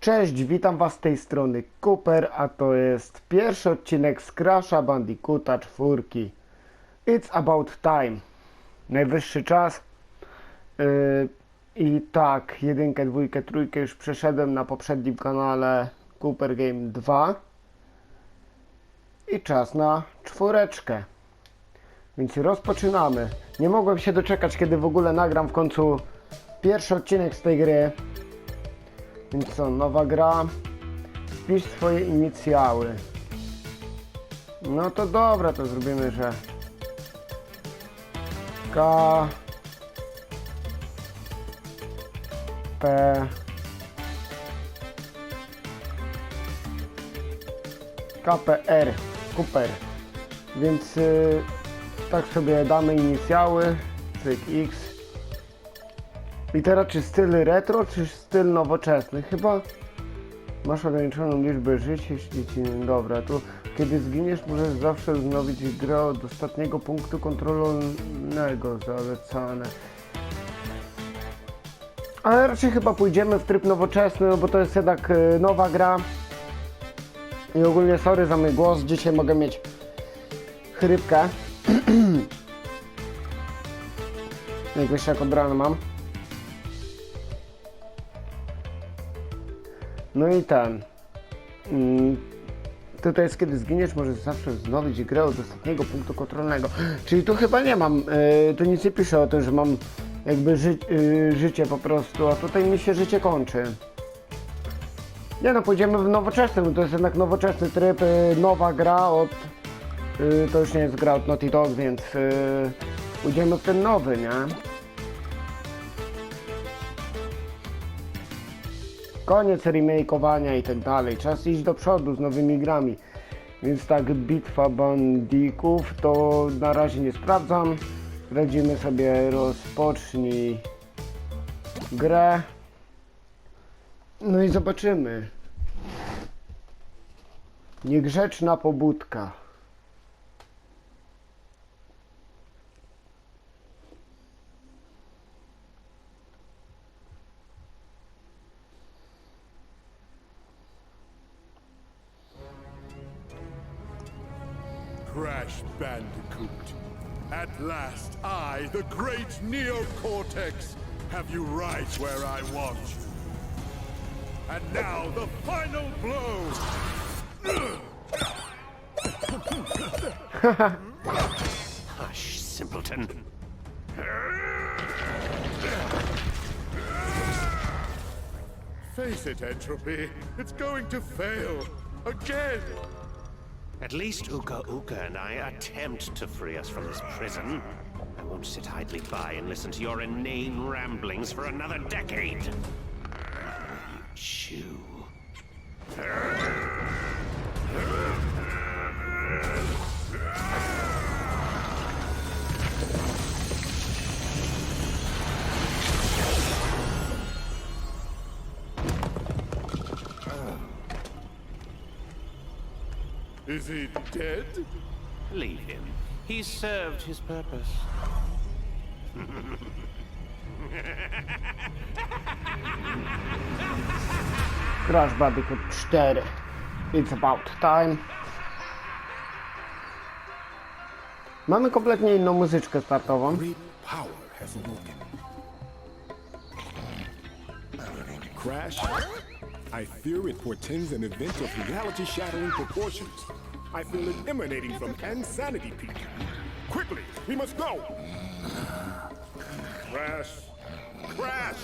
Cześć, witam Was z tej strony Cooper, a to jest pierwszy odcinek z Crasha Bandicoota 4. It's about time. Najwyższy czas. Yy, I tak, jedynkę, dwójkę, trójkę już przeszedłem na poprzednim kanale Cooper Game 2. I czas na czwóreczkę. Więc rozpoczynamy. Nie mogłem się doczekać, kiedy w ogóle nagram w końcu pierwszy odcinek z tej gry. Więc co, nowa gra. Wpisz swoje inicjały. No to dobra, to zrobimy, że K P KPR Cooper. Więc y, tak sobie damy inicjały. Cyk X. I teraz czy styl retro, czy styl nowoczesny? Chyba masz ograniczoną liczbę żyć, jeśli ci... Dobra, tu kiedy zginiesz możesz zawsze wznowić grę od ostatniego punktu kontrolnego zalecane. Ale raczej chyba pójdziemy w tryb nowoczesny, no bo to jest jednak y, nowa gra. I ogólnie sorry za mój głos, dzisiaj mogę mieć chrypkę. Jak wiesz, jak od rana mam. No i ten. Mm, tutaj jest kiedy zginiesz, możesz zawsze wznowić grę od ostatniego punktu kontrolnego. Czyli tu chyba nie mam, yy, tu nic nie pisze o tym, że mam jakby ży, yy, życie po prostu, a tutaj mi się życie kończy. Nie no, pójdziemy w nowoczesny, bo to jest jednak nowoczesny tryb, yy, nowa gra od... Yy, to już nie jest gra od Naughty Dog, więc yy, pójdziemy w ten nowy, nie? Koniec remakeowania i tak dalej. Czas iść do przodu z nowymi grami. Więc tak, bitwa bandików to na razie nie sprawdzam. Radzimy sobie rozpocznij grę. No i zobaczymy. Niegrzeczna pobudka. Crash Bandicoot. At last, I, the great Neocortex, have you right where I want you. And now, the final blow! Hush, simpleton. Face it, Entropy, it's going to fail. Again! At least Uka Uka and I attempt to free us from this prison. I won't sit idly by and listen to your inane ramblings for another decade. You chew. Is he dead? Leave him. He's served his purpose. Crash Bandicoot 4. It's about time. Mamy kompletnie inną muzyczkę startową. Crash, I fear it portends an event of reality-shattering proportions. I feel it emanating from Insanity Peak. Quickly, we must go! Crash! Crash!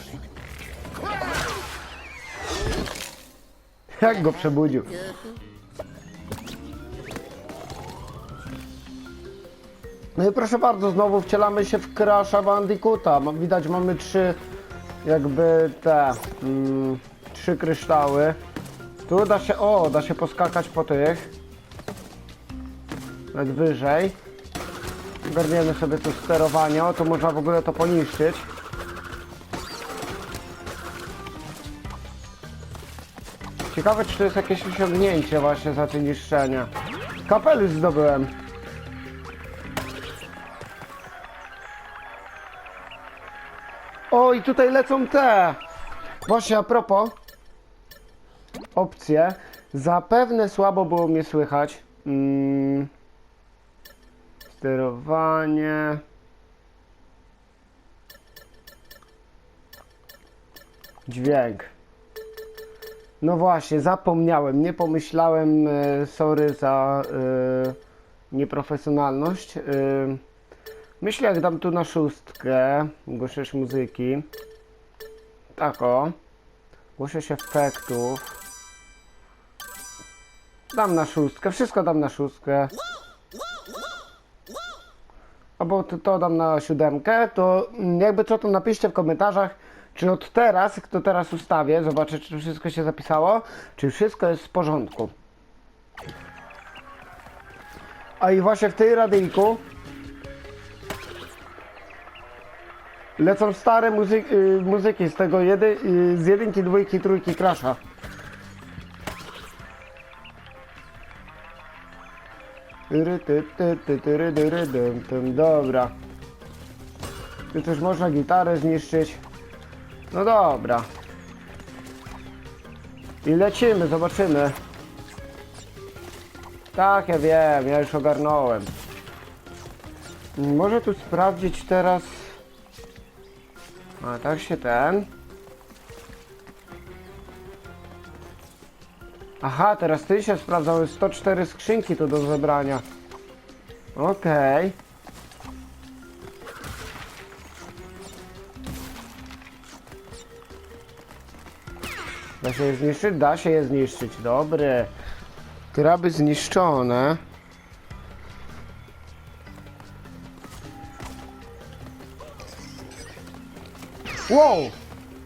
Crash! Jak go przebudził. No i proszę bardzo, znowu wcielamy się w Crasha Bandicoota. Widać, mamy trzy jakby te mm, trzy kryształy. Tu da się, o, da się poskakać po tych. Nawet wyżej. Ogarniemy sobie tu sterowanie, o, tu można w ogóle to poniszczyć. Ciekawe, czy to jest jakieś osiągnięcie właśnie za te niszczenia. Kapelusz zdobyłem. O, i tutaj lecą te. Właśnie, a propos. Opcje. Zapewne słabo było mnie słychać. Mm. Sterowanie. Dźwięk. No właśnie, zapomniałem, nie pomyślałem, e, sorry za e, nieprofesjonalność. E, myślę, jak dam tu na szóstkę, głośność muzyki. Tak o. Głośność efektów. Dam na szóstkę, wszystko dam na szóstkę. Albo to, to dam na siódemkę, to jakby co to napiszcie w komentarzach, czy od teraz, kto teraz ustawię, zobaczę czy wszystko się zapisało, czy wszystko jest w porządku. A i właśnie w tej radyjku lecą stare muzy y, muzyki z tego jedy y, z jedynki, dwójki, trójki Crasha. Tyry, ty, ty, ty, tyry. Dobra. Tu też można gitarę zniszczyć. No dobra. I lecimy, zobaczymy. Tak, ja wiem, ja już ogarnąłem. Może tu sprawdzić teraz. A tak się ten. Aha, teraz ty się sprawdzały 104 skrzynki tu do zebrania. Okej. Da się je zniszczyć? Da się je zniszczyć. Dobry. Kraby zniszczone. Wow!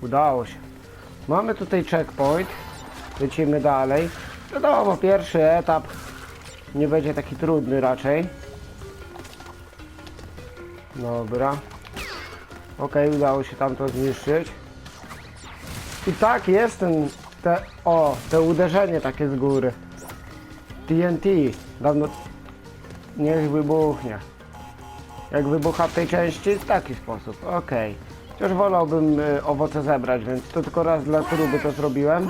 Udało się. Mamy tutaj checkpoint. Lecimy dalej. Wiadomo, pierwszy etap nie będzie taki trudny raczej. Dobra. Ok, udało się tam to zniszczyć. I tak jest ten, te, o, te uderzenie takie z góry. TNT. Dawno, niech wybuchnie. Jak wybucha w tej części, w taki sposób. Ok. Chociaż wolałbym y, owoce zebrać, więc to tylko raz dla próby to zrobiłem.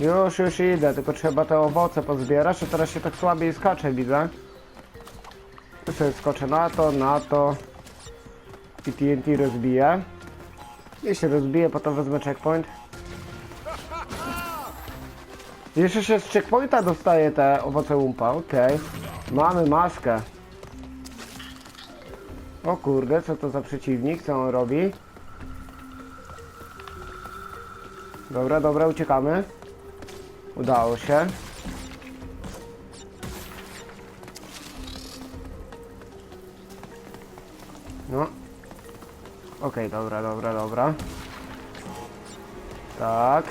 Już, już idę, tylko trzeba te owoce pozbierać, a teraz się tak słabiej skacze, widzę. Tu sobie skoczę na to, na to. I TNT rozbiję. I się rozbiję, potem wezmę checkpoint. Jeszcze się z checkpointa dostaje te owoce umpa, okej. Mamy maskę. O kurde, co to za przeciwnik, co on robi? Dobra, dobra, uciekamy. Udało się. No. Okej, dobra, dobra, dobra. Tak.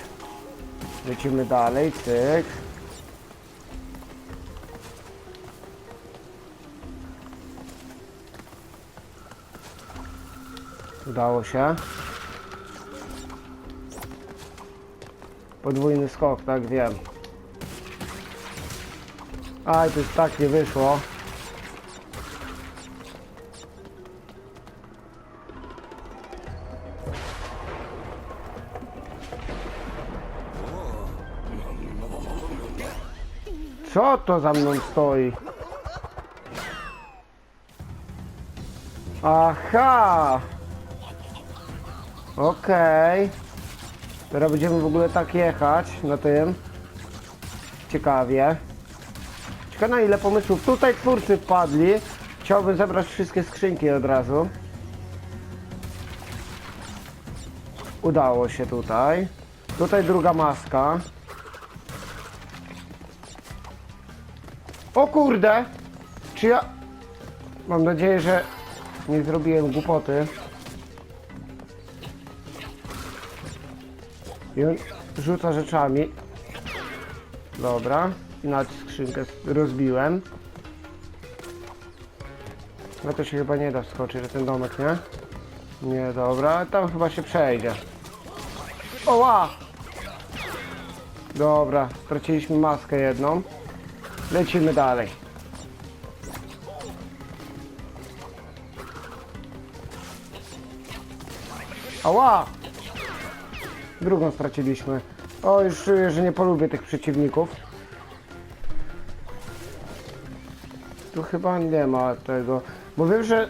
Lecimy dalej, cyk. Udało się. Podwójny skok, tak wiem. Aj, to już tak nie wyszło. Co to za mną stoi? Aha! Okej. Teraz będziemy w ogóle tak jechać na tym. Ciekawie. Ciekawe na ile pomysłów tutaj twórcy wpadli. Chciałbym zebrać wszystkie skrzynki od razu. Udało się tutaj. Tutaj druga maska. O kurde! Czy ja... Mam nadzieję, że nie zrobiłem głupoty. I on rzuca rzeczami. Dobra. I na skrzynkę rozbiłem. No to się chyba nie da wskoczyć, że ten domek, nie? Nie, dobra. Tam chyba się przejdzie. Oła! Dobra, straciliśmy maskę jedną. Lecimy dalej. Ała! Drugą straciliśmy. O, już czuję, że nie polubię tych przeciwników. Tu chyba nie ma tego. Bo wiem, że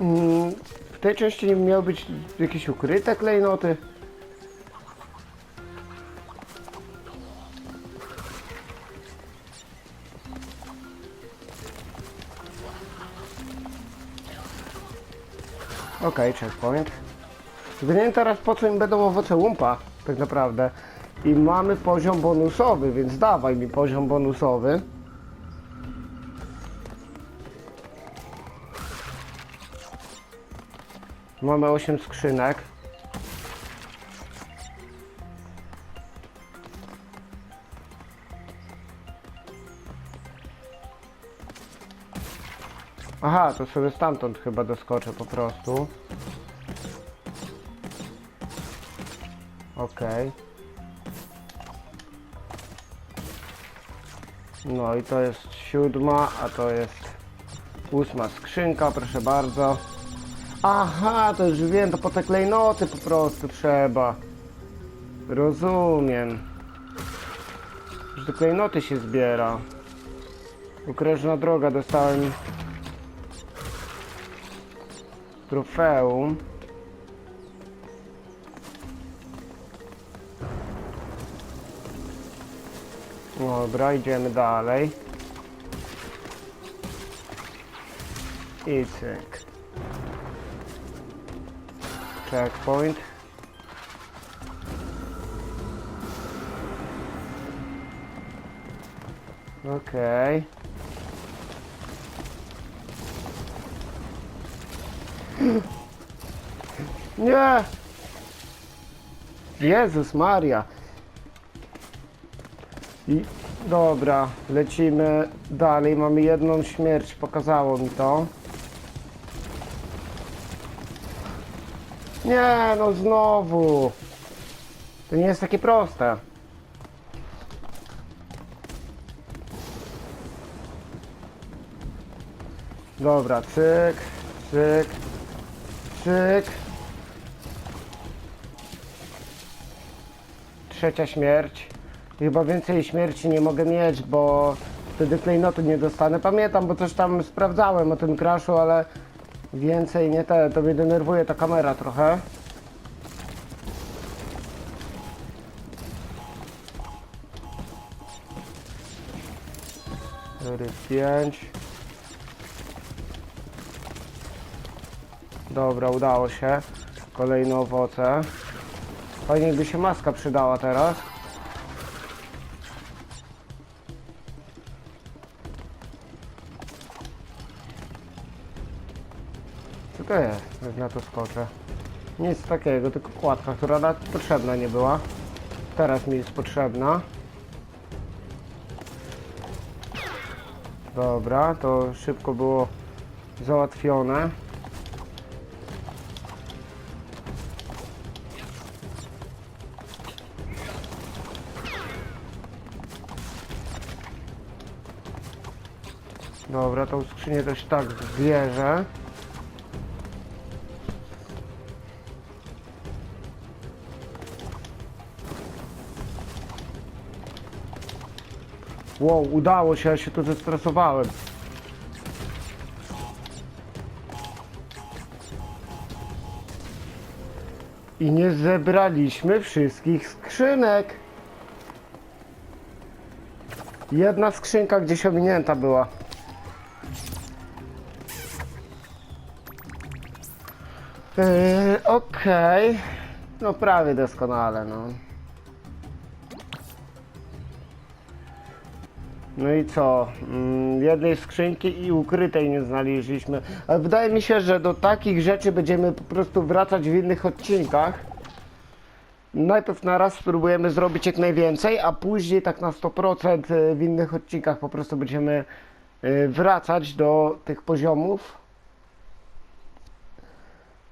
mm, w tej części nie miały być jakieś ukryte klejnoty. Okej, checkpoint. Tylko nie wiem teraz po co im będą owoce łumpa, tak naprawdę. I mamy poziom bonusowy, więc dawaj mi poziom bonusowy. Mamy 8 skrzynek. Aha, to sobie stamtąd chyba doskoczę po prostu. Okej. No i to jest siódma, a to jest ósma skrzynka, proszę bardzo. Aha, to już wiem, to po te klejnoty po prostu trzeba. Rozumiem. Że te klejnoty się zbiera. Ukrężna droga, dostałem trofeum. Dobra, idziemy dalej. I cyk. Checkpoint. Okej. Nie! Jezus Maria. I dobra, lecimy dalej. Mamy jedną śmierć, pokazało mi to. Nie, no znowu. To nie jest takie proste. Dobra, cyk, cyk, cyk. Trzecia śmierć. Chyba więcej śmierci nie mogę mieć, bo wtedy klejnotu nie dostanę. Pamiętam, bo coś tam sprawdzałem o tym crashu, ale więcej nie te. To mnie denerwuje ta kamera trochę. Cztery, pięć. Dobra, udało się. Kolejne owoce. Fajnie by się maska przydała teraz. Nic takiego, tylko kładka, która nawet potrzebna nie była. Teraz mi jest potrzebna. Dobra, to szybko było załatwione. Dobra, tą skrzynię też tak zbierze. Wow, udało się, ja się tu zestresowałem. I nie zebraliśmy wszystkich skrzynek. Jedna skrzynka gdzieś ominięta była. Yy, Okej. No prawie doskonale, no. No i co? Mm, jednej skrzynki i ukrytej nie znaleźliśmy. Ale wydaje mi się, że do takich rzeczy będziemy po prostu wracać w innych odcinkach. Najpierw na raz spróbujemy zrobić jak najwięcej, a później tak na 100% w innych odcinkach po prostu będziemy y, wracać do tych poziomów,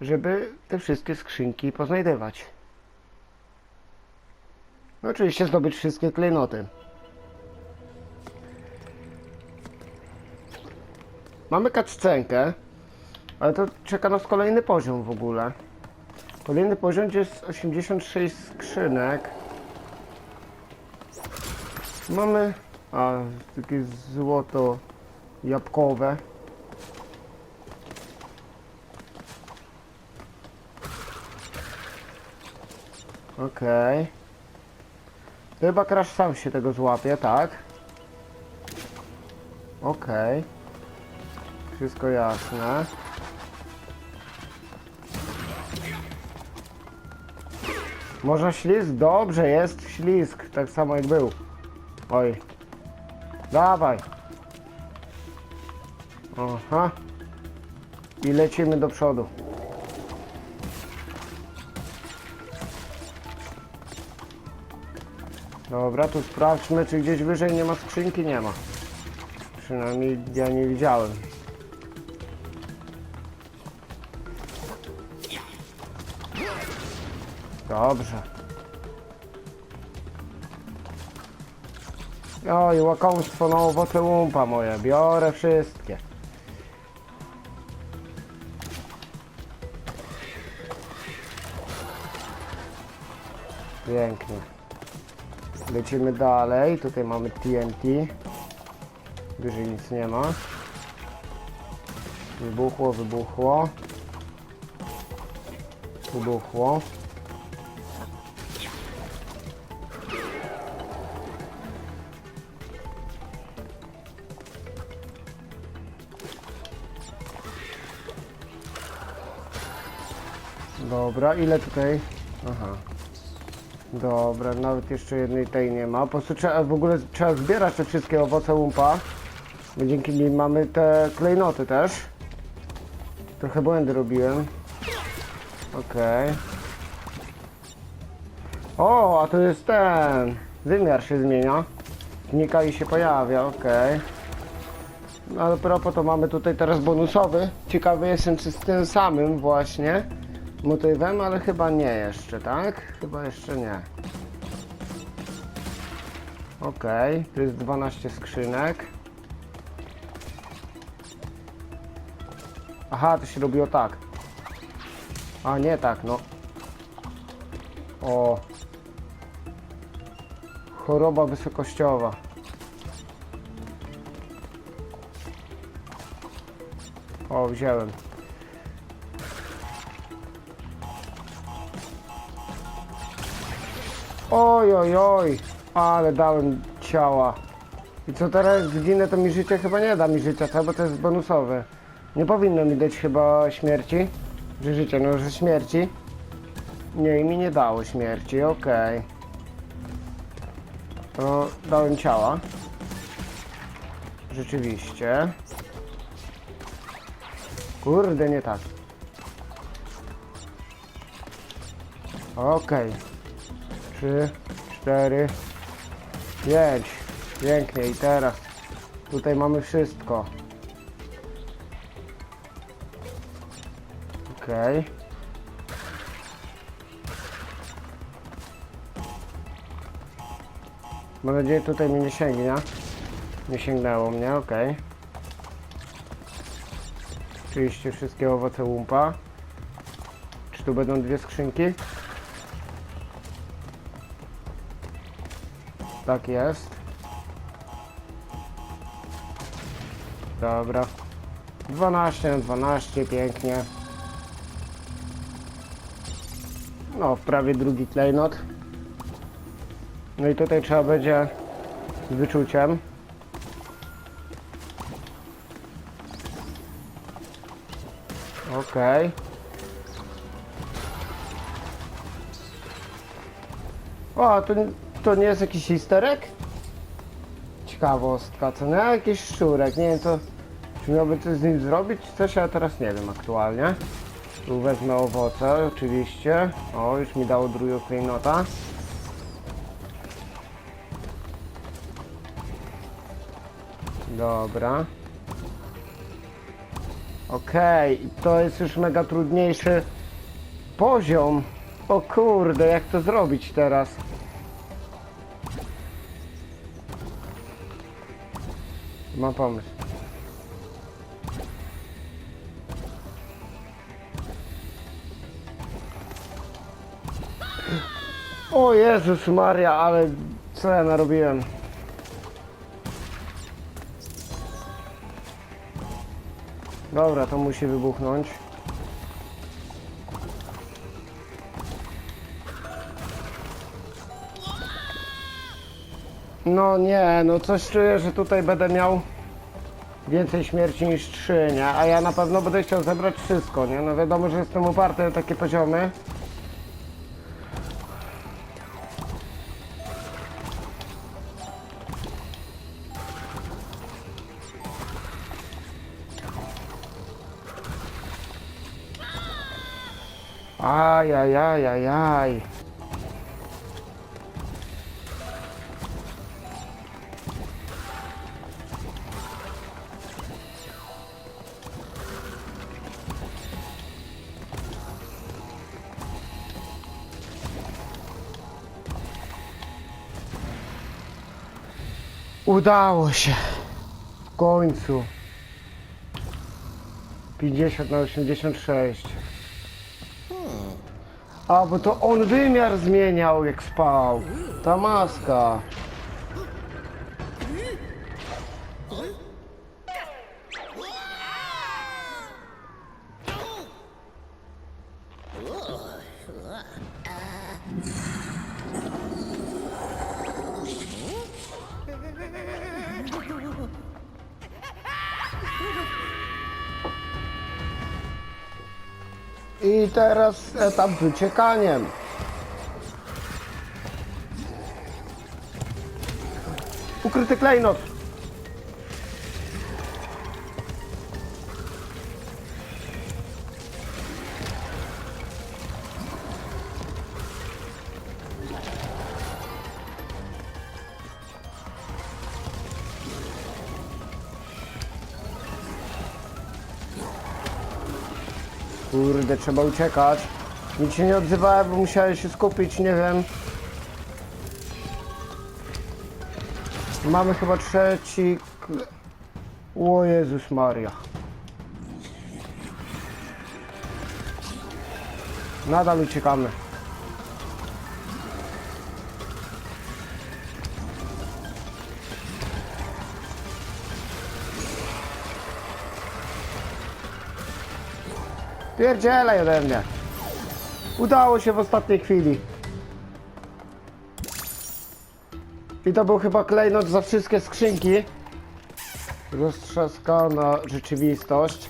żeby te wszystkie skrzynki poznajdywać. No oczywiście zdobyć wszystkie klejnoty. Mamy kaccenkę, ale to czeka nas kolejny poziom w ogóle. Kolejny poziom, gdzie jest 86 skrzynek. Mamy... A, takie złoto jabłkowe. Okej. To chyba Crash sam się tego złapie, tak? Okej. Wszystko jasne. Można ślizg? Dobrze, jest ślizg. Tak samo jak był. Oj. Dawaj. Aha. I lecimy do przodu. Dobra, tu sprawdźmy, czy gdzieś wyżej nie ma skrzynki. Nie ma. Przynajmniej ja nie widziałem. Dobrze. Oj, łakomstwo na owoce łumpa moje. Biorę wszystkie. Pięknie. Lecimy dalej. Tutaj mamy TNT. Wyżej nic nie ma. Wybuchło, wybuchło. Wybuchło. Dobra, ile tutaj? Aha. Dobra, nawet jeszcze jednej tej nie ma. Po prostu trzeba, w ogóle trzeba zbierać te wszystkie owoce łumpa. Bo dzięki nim mamy te klejnoty też. Trochę błędy robiłem. Okej. O, a to jest ten. Wymiar się zmienia. Znika i się pojawia, okej. No ale propos to mamy tutaj teraz bonusowy. Ciekawy jestem czy z tym samym właśnie motywem, ale chyba nie jeszcze, tak? Chyba jeszcze nie. Okej, tu jest 12 skrzynek. Aha, to się robiło tak. A nie tak, no. O. Choroba wysokościowa. O, wziąłem. Oj, oj, oj, ale dałem ciała. I co teraz zginę, to mi życie chyba nie da mi życia, tak? Bo to jest bonusowe. Nie powinno mi dać chyba śmierci. Że życia, no że śmierci. Nie, i mi nie dało śmierci, okej. To dałem ciała. Rzeczywiście. Kurde, nie tak. Okej. Trzy, cztery, pięć. Pięknie i teraz tutaj mamy wszystko. Okej. Mam nadzieję tutaj mnie nie sięgnie. Nie sięgnęło mnie, okej. Oczywiście wszystkie owoce łumpa. Czy tu będą dwie skrzynki? Tak jest. Dobra. 12 na 12, pięknie. No, prawie drugi klejnot. No i tutaj trzeba będzie z wyczuciem. Okej. O, a to, nie jest jakiś isterek? Ciekawostka, co nie? Jakiś szczurek, nie wiem. Czy miałby coś z nim zrobić? Coś ja teraz nie wiem aktualnie. Tu wezmę owoce, oczywiście. O, już mi dało drugiego klejnota. Dobra. Okej, to jest już mega trudniejszy poziom. O kurde, jak to zrobić teraz? Mam pomysł. O Jezus Maria, ale co ja narobiłem? Dobra, to musi wybuchnąć. No nie, no coś czuję, że tutaj będę miał więcej śmierci niż trzy, nie? A ja na pewno będę chciał zebrać wszystko, nie? No wiadomo, że jestem uparty na takie poziomy. Ajajajajaj. Udało się. W końcu. 50 na 86. A, bo to on wymiar zmieniał jak spał. Ta maska. I teraz etap wyciekaniem. Ukryty klejnot. Kurde, trzeba uciekać. Nic się nie odzywałem, bo musiałem się skupić, nie wiem. Mamy chyba trzeci... O Jezus Maria. Nadal uciekamy. Pierdzielaj ode mnie. Udało się w ostatniej chwili. I to był chyba klejnot za wszystkie skrzynki. Roztrzaskana rzeczywistość.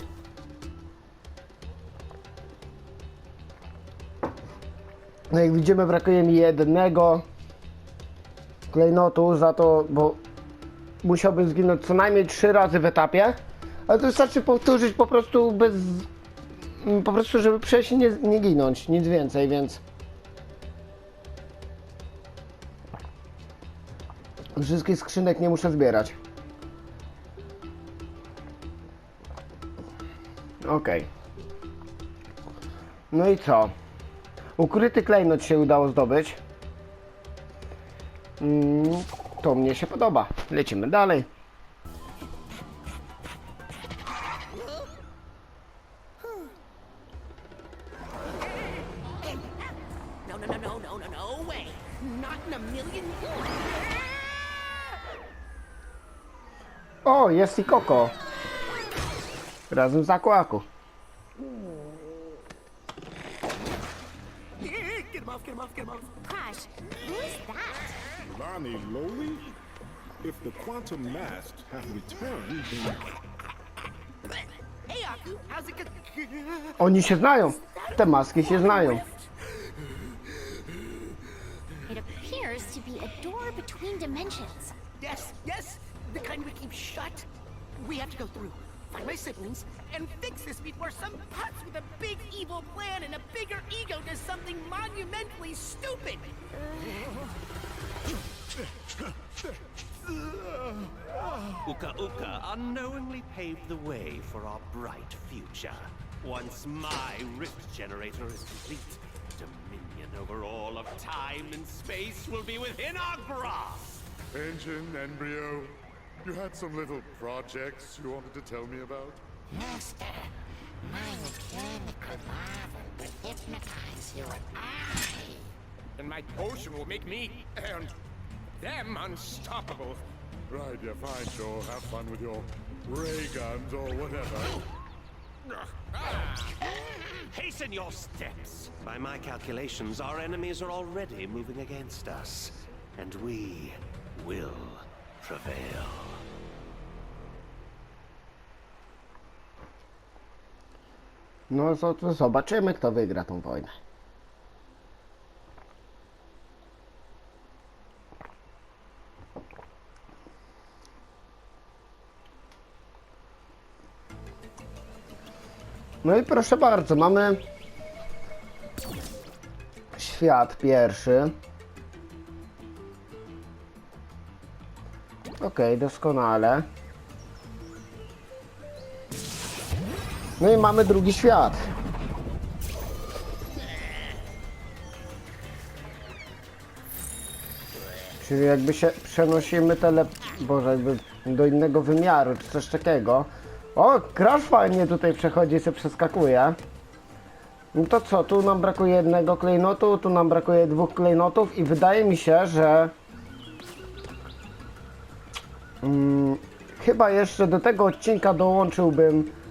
No jak widzimy brakuje mi jednego klejnotu za to, bo musiałbym zginąć co najmniej trzy razy w etapie. Ale to wystarczy powtórzyć po prostu bez po prostu, żeby przejść i nie, nie ginąć, nic więcej, więc... Wszystkich skrzynek nie muszę zbierać. Okej. No i co? Ukryty klejnot się udało zdobyć. Mm, to mnie się podoba. Lecimy dalej. Jest i Koko. Razem z Aquaku. Get him off, get him off, get him off. Gosh, who is that? Lonnie Lowly? If the quantum masks have returned, then Hey, Aku, how's it go? Oni się znają. Te maski się znają. It appears to be a door between dimensions. Yes, yes, the kind we keep shut. We have to go through, find my siblings, and fix this before some putz with a big evil plan and a bigger ego does something monumentally stupid. Uka Uka unknowingly paved the way for our bright future. Once my rift generator is complete, dominion over all of time and space will be within our grasp. Engine, Embryo, you had some little projects you wanted to tell me about? Master, my mechanical marvel will hypnotize you and I. and my potion will make me and them unstoppable. Right, yeah, fine, sure. Have fun with your ray guns or whatever. Ah! Hasten your steps! By my calculations, our enemies are already moving against us. And we will prevail. No to, to zobaczymy, kto wygra tą wojnę. No i proszę bardzo, mamy świat pierwszy. Okej, doskonale. No i mamy drugi świat. Czyli jakby się przenosimy tele... Boże, jakby do innego wymiaru, czy coś takiego. O, Crash fajnie tutaj przechodzi się przeskakuje. No to co, tu nam brakuje jednego klejnotu, tu nam brakuje dwóch klejnotów i wydaje mi się, że... Mm, chyba jeszcze do tego odcinka dołączyłbym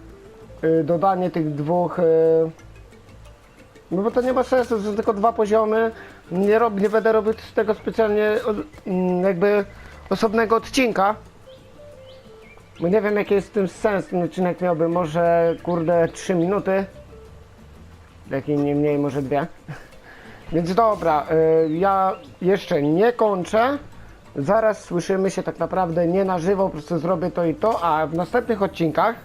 y, dodanie tych dwóch. Y, no bo to nie ma sensu, że tylko dwa poziomy. Nie, rob, nie będę robić z tego specjalnie mm, jakby osobnego odcinka. Bo nie wiem jaki jest w tym sens. Ten odcinek miałby może kurde 3 minuty. Jaki nie mniej, może dwie. Więc dobra, y, ja jeszcze nie kończę. Zaraz słyszymy się tak naprawdę nie na żywo, po prostu zrobię to i to, a w następnych odcinkach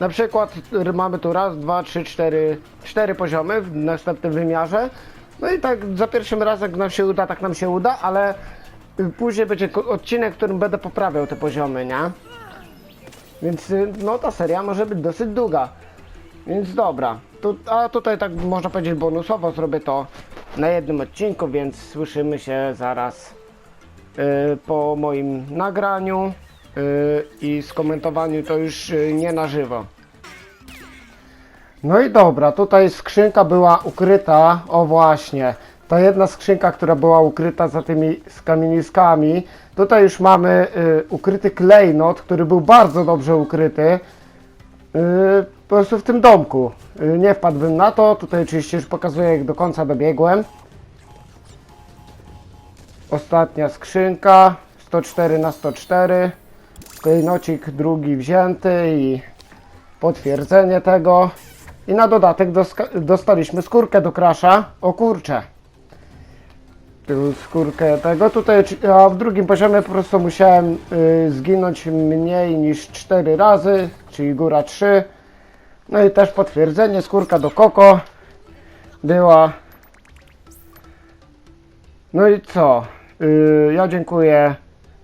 na przykład r- mamy tu raz, dwa, trzy, cztery, cztery poziomy w następnym wymiarze. No i tak za pierwszym razem jak nam się uda, tak nam się uda, ale y, później będzie odcinek, w którym będę poprawiał te poziomy, nie? Więc y, no ta seria może być dosyć długa. Więc dobra. Tu, a tutaj tak można powiedzieć bonusowo zrobię to na jednym odcinku, więc słyszymy się zaraz y, po moim nagraniu y, i skomentowaniu to już y, nie na żywo. No i dobra, tutaj skrzynka była ukryta, o właśnie, ta jedna skrzynka, która była ukryta za tymi skamieniskami. Tutaj już mamy y, ukryty klejnot, który był bardzo dobrze ukryty. Yy, po prostu w tym domku. Yy, nie wpadłbym na to. Tutaj oczywiście już pokazuję jak do końca dobiegłem. Ostatnia skrzynka. 104 na 104. Klejnocik drugi wzięty i potwierdzenie tego. I na dodatek dostaliśmy skórkę do krasza. O kurcze. Skórkę tego. Tutaj, a w drugim poziomie po prostu musiałem y, zginąć mniej niż 4 razy, czyli góra 3. No i też potwierdzenie, skórka do koko była. No i co? Y, ja dziękuję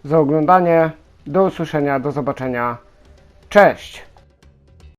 za oglądanie. Do usłyszenia, do zobaczenia. Cześć!